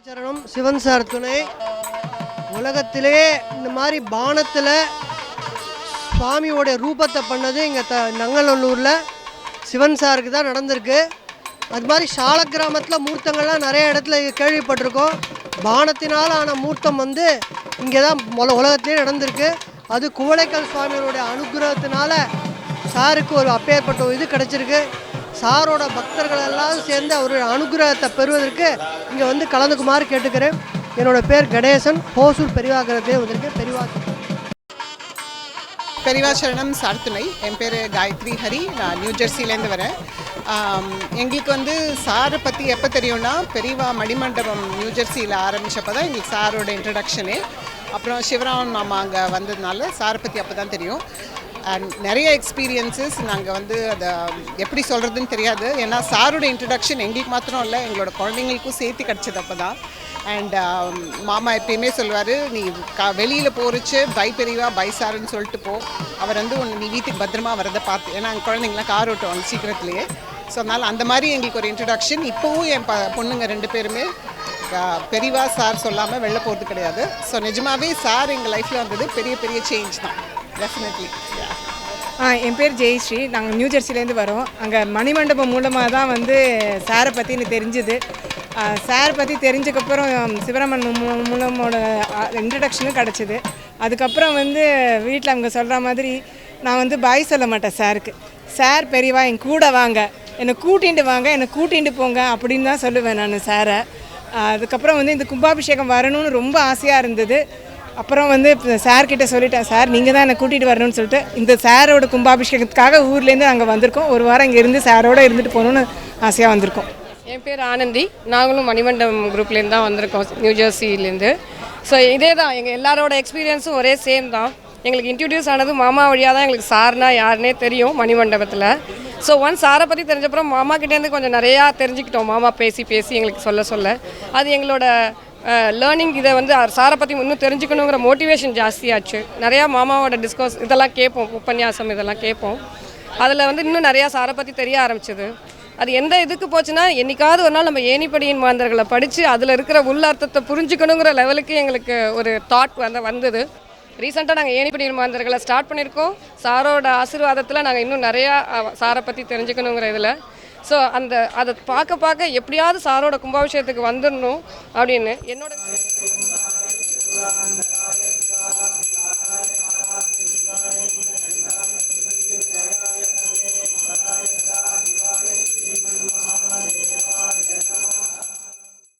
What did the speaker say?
பெரியவாச்சரணம் Sivan sir துணை. உலகத்திலே இந்த மாதிரி பானத்தில் சுவாமியோடைய ரூபத்தை பண்ணது இங்கே த நங்கநல்லூரில் சிவன் சாருக்கு தான் நடந்திருக்கு. அது மாதிரி சால கிராமத்தில் மூர்த்தங்கள்லாம் நிறைய இடத்துல கேள்விப்பட்டிருக்கோம். பானத்தினால் ஆன மூர்த்தம் வந்து இங்கே தான் மொல உலகத்திலே நடந்திருக்கு. அது குவளைக்கல் சுவாமியோடைய அனுகிரகத்தினால சாருக்கு ஒரு அப்பேற்பட்ட ஒரு இது கிடச்சிருக்கு. சாரோட பக்தர்கள் எல்லாம் சேர்ந்து அவருடைய அனுகிரகத்தை பெறுவதற்கு இங்கே வந்து கலந்துக்குமாறு கேட்டுக்கிறேன். என்னோட பேர் கணேசன். போசூர் பெரிவாக்கிறதே வந்திருக்கேன். பெரிவா பெரியவா சார்த்துணை என் பேர் காயத்ரி ஹரி. நான் நியூ ஜெர்சிலேருந்து வரேன். எங்களுக்கு வந்து சாரை பற்றி எப்போ தெரியும்னா பெரியவா மணிமண்டபம் நியூ ஜெர்சியில் ஆரம்பித்தப்போ தான் எங்களுக்கு சாரோட இன்ட்ரடக்ஷனு அப்புறம் சிவராமன் மாமா அங்கே வந்ததுனால சாரை பற்றி அப்போ தான் தெரியும். நிறைய எக்ஸ்பீரியன்ஸஸ் நாங்கள் வந்து அதை எப்படி சொல்கிறதுன்னு தெரியாது. ஏன்னா சாரோட இன்ட்ரடக்ஷன் எங்களுக்கு மாத்திரம் இல்லை எங்களோட குழந்தைங்களுக்கும் சேர்த்து கிடச்சது அப்போ தான் அண்ட் um, மாமா எப்பயுமே சொல்லுவார் நீ க வெளியில் போகிறச்சு பை பெரியவா பை சாருன்னு சொல்லிட்டு போ. அவர் வந்து உன்னை நீ வீட்டுக்கு பத்திரமா வரதை பார்த்து. ஏன்னா அங்கே குழந்தைங்களாம் கார் ஓட்டுவாங்க சீக்கிரத்துலேயே. ஸோ அதனால் அந்த மாதிரி எங்களுக்கு ஒரு இன்ட்ரடக்ஷன் இப்போவும் என் ப பொண்ணுங்க ரெண்டு பேருமே பெரியவா சார் சொல்லாமல் வெளில போகிறது கிடையாது. ஸோ நிஜமாகவே சார் எங்கள் லைஃப்பில் வந்தது பெரிய பெரிய சேஞ்ச் தான். டெஃபினெட்லி ஆ என் பேர் ஜெயஸ்ரீ. நாங்கள் நியூ ஜெர்சிலேருந்து வரோம். அங்கே மணிமண்டபம் மூலமாக தான் வந்து சாரை பற்றி எனக்கு தெரிஞ்சுது சார் பற்றி தெரிஞ்சக்கப்புறம் சிவராமன் மூ- மூலமோட இன்ட்ரடக்ஷனும் கிடச்சிது. அதுக்கப்புறம் வந்து வீட்டில் அவங்க சொல்கிற மாதிரி நான் வந்து பாய் சொல்ல மாட்டேன் சாருக்கு. சார் பெரியவா என் கூட வாங்க. என்னை கூட்டிகிட்டு வாங்க என்னை கூட்டிகிட்டு போங்க அப்படின்னு தான் சொல்லுவேன் நான் சாரை. அதுக்கப்புறம் வந்து இந்த கும்பாபிஷேகம் வரணும்னு ரொம்ப ஆசையாக இருந்தது. அப்புறம் வந்து சார்கிட்ட சொல்லிட்டேன் சார் நீங்கள் தான் என்னை கூட்டிகிட்டு வரணும்னு சொல்லிட்டு இந்த சாரோட கும்பாபிஷேகத்துக்காக ஊர்லேருந்து அங்கே வந்திருக்கோம். ஒரு வாரம் இங்கே இருந்து சாரோட இருந்துட்டு போகணுன்னு ஆசையாக வந்திருக்கோம். என் பேர் ஆனந்தி. நாங்களும் மணிமண்டபம் குரூப்லேருந்து தான் வந்திருக்கோம் நியூ ஜெர்சிலேருந்து ஸோ இதே தான். எங்கள் எல்லாரோட எக்ஸ்பீரியன்ஸும் ஒரே சேம் தான். எங்களுக்கு இன்ட்ரடியூஸ் ஆனது மாமா வழியாக தான். எங்களுக்கு சார்னா யாருன்னே தெரியும் மணிமண்டபத்தில். ஸோ ஒன் சாரை பற்றி தெரிஞ்சப்புறம் மாமா கிட்டேருந்து கொஞ்சம் நிறையா தெரிஞ்சுக்கிட்டோம். மாமா பேசி பேசி எங்களுக்கு சொல்ல சொல்ல. அது எங்களோட லேர்னிங் இதை வந்து சாரை பற்றி இன்னும் தெரிஞ்சுக்கணுங்கிற மோட்டிவேஷன் ஜாஸ்தியாச்சு. நிறையா மாமாவோட டிஸ்கோஸ் இதெல்லாம் கேட்போம் உபன்யாசம் இதெல்லாம் கேட்போம். அதில் வந்து இன்னும் நிறையா சாரை பற்றி தெரிய ஆரம்பிச்சது. அது எந்த இதுக்கு போச்சுன்னா என்றைக்காவது ஒரு நாள் நம்ம ஏணிப்படியின் மாந்தர்களை படித்து அதில் இருக்கிற உள்ள அர்த்தத்தை புரிஞ்சுக்கணுங்கிற லெவலுக்கு எங்களுக்கு ஒரு தாட் வந்து வந்தது. ரீசெண்டாக நாங்கள் ஏனிப்படியின் மாந்தர்களை ஸ்டார்ட் பண்ணியிருக்கோம். சாரோட ஆசீர்வாதத்தில் நாங்கள் இன்னும் நிறையா சாரை பற்றி தெரிஞ்சுக்கணுங்கிற இதில். ஸோ அந்த அதை பார்க்க பார்க்க எப்படியாவது சாரோட கும்பாபிஷேகத்துக்கு வந்துடணும் அப்படின்னு என்னோட